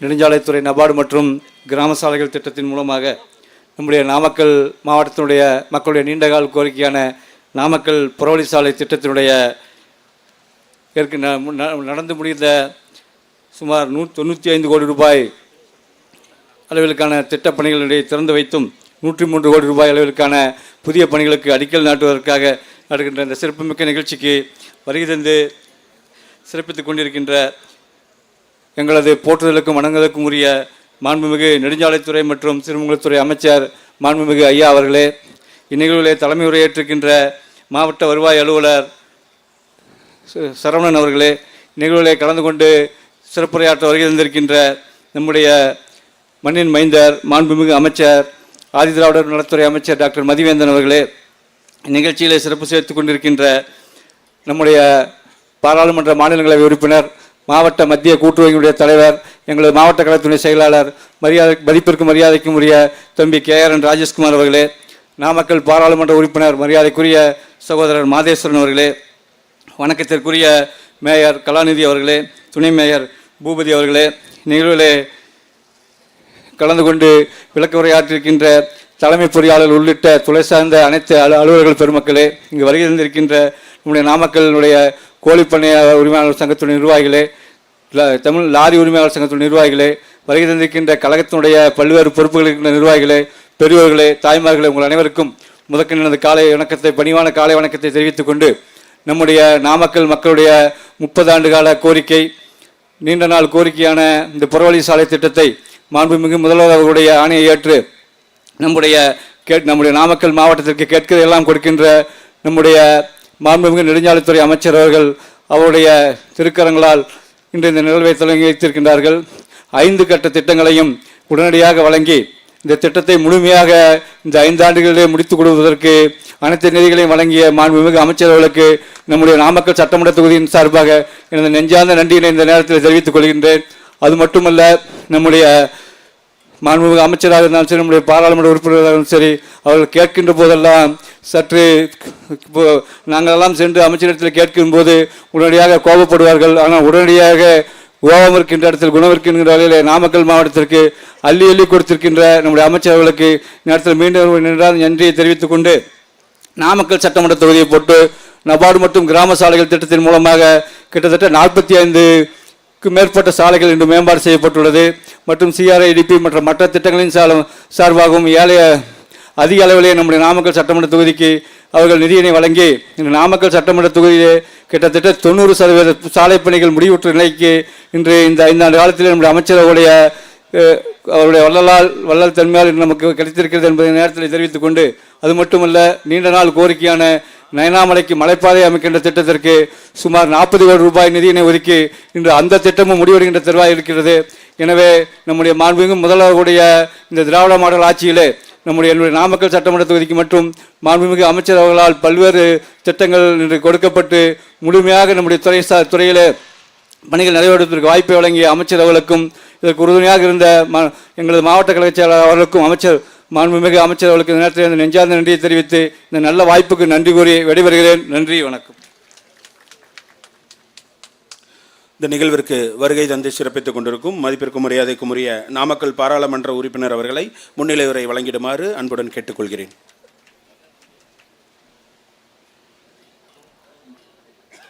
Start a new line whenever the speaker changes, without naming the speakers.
நெடுஞ்சாலைத்துறை நபார்டு மற்றும் கிராம சாலைகள் திட்டத்தின் மூலமாக நம்முடைய நாமக்கல் மாவட்டத்தினுடைய மக்களுடைய நீண்டகால கோரிக்கையான நாமக்கல் புறவழி சாலை திட்டத்தினுடைய ஏற்க நடந்து முடிந்த சுமார் நூ தொண்ணூற்றி ஐந்து கோடி ரூபாய் அளவிற்கான திட்டப் பணிகளை திறந்து வைத்தும் நூற்றி மூன்று கோடி ரூபாய் அளவிற்கான புதிய பணிகளுக்கு அடிக்கல் நாட்டுவதற்காக நடக்கின்ற இந்த சிறப்புமிக்க நிகழ்ச்சிக்கு வருகை தந்து சிறப்பித்துக் கொண்டிருக்கின்ற எங்களது போற்றுதலுக்கும் வணங்குதலுக்கும் உரிய மாண்புமிகு நெடுஞ்சாலைத்துறை மற்றும் சிறுமுகத்துறை அமைச்சர் மாண்புமிகு ஐயா அவர்களே இந்நிகழ்விலே தலைமை உரையேற்றிருக்கின்ற மாவட்ட வருவாய் அலுவலர் ச- சரவணன் அவர்களே நிகழ்வுகளை கலந்து கொண்டு சிறப்புரையாற்ற வருகை தந்திருக்கின்ற நம்முடைய மண்ணின் மைந்தர் மாண்புமிகு அமைச்சர் ஆதிதிராவிடர் நலத்துறை அமைச்சர் டாக்டர் மதிவேந்தன் அவர்களே நிகழ்ச்சியிலே சிறப்பு சேர்த்து கொண்டிருக்கின்ற நம்முடைய பாராளுமன்ற மாநிலங்களவை உறுப்பினர் மாவட்ட மத்திய கூட்டுறவுடைய தலைவர் எங்களது மாவட்ட கலைத்துறை செயலாளர் மரியாதை மதிப்பிற்கு மரியாதைக்கும் உரிய தம்பி கே ஆர் என் ராஜேஷ்குமார் அவர்களே நாமக்கல் பாராளுமன்ற உறுப்பினர் மரியாதைக்குரிய சகோதரர் மாதேஸ்வரன் அவர்களே வணக்கத்திற்குரிய மேயர் கலாநிதி அவர்களே துணை மேயர் பூபதி அவர்களே நிகழ்விலே கலந்து கொண்டு விளக்க உரையாற்றிருக்கின்ற தலைமை பொறியாளர் உள்ளிட்ட துறை சார்ந்த அனைத்து அலு அலுவலர்கள் பெருமக்களே இங்கு வருகை தந்திருக்கின்ற நம்முடைய நாமக்கலினுடைய கோழிப்பண்ணைய உரிமையாளர் சங்கத்துடைய நிர்வாகிகளே தமிழ் லாரி உரிமையாளர் சங்கத்தின் நிர்வாகிகளே வருகை தந்திருக்கின்ற கழகத்தினுடைய பல்வேறு பொறுப்புகள் இருக்கின்ற நிர்வாகிகளே பெரியோர்களே தாய்மார்களே உங்கள் அனைவருக்கும் முதற்கண் எனது காலை வணக்கத்தை பணிவான காலை வணக்கத்தை தெரிவித்துக் கொண்டு நம்முடைய நாமக்கல் மக்களுடைய முப்பது ஆண்டு கால கோரிக்கை நீண்ட நாள் கோரிக்கையான இந்த புறவழி சாலை திட்டத்தை மாண்புமிகு முதல்வர் அவர்களுடைய ஆணையை ஏற்று நம்முடைய கேட் நம்முடைய நாமக்கல் மாவட்டத்திற்கு கேட்கிறதெல்லாம் கொடுக்கின்ற நம்முடைய மாண்புமிகு நெடுஞ்சாலைத்துறை அமைச்சர் அவர்கள் அவருடைய திருக்கரங்களால் இன்று இந்த நிகழ்வை தொடங்கி வைத்திருக்கின்றார்கள். ஐந்து கட்ட திட்டங்களையும் உடனடியாக வழங்கி இந்த திட்டத்தை முழுமையாக இந்த ஐந்தாண்டுகளிலே முடித்துக் கொடுவதற்கு அனைத்து நிதிகளையும் வழங்கிய மாண்புமிகு அமைச்சர்களுக்கு நம்முடைய நாமக்கல் சட்டமன்ற தொகுதியின் சார்பாக எனது நெஞ்சார்ந்த நன்றியினை இந்த நேரத்தில் தெரிவித்துக் கொள்கின்றேன். அது மட்டுமல்ல நம்முடைய மாண்புமிகு அமைச்சராக இருந்தாலும் சரி நம்முடைய பாராளுமன்ற உறுப்பினராக இருந்தாலும் சரி அவர்கள் கேட்கின்ற போதெல்லாம் சற்று இப்போ நாங்களெல்லாம் சென்று அமைச்சரிடத்தில் கேட்கும்போது உடனடியாக கோபப்படுவார்கள். ஆனால் உடனடியாக கோபம் இருக்கின்ற இடத்தில் குணம் இருக்கின்ற வகையில் நாமக்கல் மாவட்டத்திற்கு அள்ளி அள்ளி கொடுத்திருக்கின்ற நம்முடைய அமைச்சர்களுக்கு நேரத்தில் மீண்டும் நின்றால் நன்றியை தெரிவித்துக் கொண்டு நாமக்கல் சட்டமன்ற தொகுதியை போட்டு நபார்டு மற்றும் கிராம சாலைகள் திட்டத்தின் மூலமாக கிட்டத்தட்ட நாற்பத்தி ஐந்து மேற்பட்ட சாலைகள் இன்று மேம்பாடு செய்யப்பட்டுள்ளது. மற்றும் சிஆர்ஐடிபி மற்றும் மற்ற திட்டங்களின் சால- சார்பாகவும் ஏழை அதிக அளவிலே நம்முடைய நாமக்கல் சட்டமன்ற தொகுதிக்கு அவர்கள் நிதியினை வழங்கி இன்று நாமக்கல் சட்டமன்ற தொகுதியிலே கிட்டத்தட்ட தொண்ணூறு சதவீத சாலை பணிகள் முடிவுற்ற நிலைக்கு இன்று இந்த ஐந்தாண்டு காலத்தில் நம்முடைய அமைச்சர் அவருடைய அவருடைய வள்ளலால் வள்ளல் தன்மையால் இன்று நமக்கு கிடைத்திருக்கிறது என்பதை நேரத்தில் தெரிவித்துக் கொண்டு அது மட்டுமல்ல நீண்ட நாள் கோரிக்கையான நயனாமலைக்கு மலைப்பாதை அமைக்கின்ற திட்டத்திற்கு சுமார் நாற்பது கோடி ரூபாய் நிதியினை ஒதுக்கி இன்று அந்த திட்டமும் முடிவடைகின்ற தருவாய் இருக்கிறது எனவே நம்முடைய மாண்புமிகு முதல்வருடைய இந்த திராவிட மாடல் ஆட்சியிலே நம்முடைய என்னுடைய நாமக்கல் சட்டமன்ற தொகுதிக்கு மற்றும் மாண்புமிகு அமைச்சர் அவர்களால் பல்வேறு திட்டங்கள் இன்று கொடுக்கப்பட்டு முழுமையாக நம்முடைய துறை சார் துறையில் பணிகள் நிறைவேற்றுவதற்கு வாய்ப்பை வழங்கிய அமைச்சர் அவர்களுக்கும் இதற்கு உறுதுணையாக இருந்த எங்களது மாவட்ட கழகச் செயலாளர் அவர்களுக்கும் அமைச்சர் மாண்புமிகு அமைச்சர் அவர்களுக்கு இந்த நேரத்தில் இந்த நெஞ்சார்ந்த நன்றியை தெரிவித்து இந்த நல்ல வாய்ப்புக்கு நன்றி கூறி விடைபெறுகிறேன். நன்றி வணக்கம்.
இந்த நிகழ்விற்கு வருகை தந்து சிறப்பித்துக் கொண்டிருக்கும் மதிப்பிற்கும் மரியாதைக்கும் உரிய நாமக்கல் பாராளுமன்ற உறுப்பினர் அவர்களை முன்னிலை உரை வழங்கிடுமாறு அன்புடன் கேட்டுக்கொள்கிறேன்.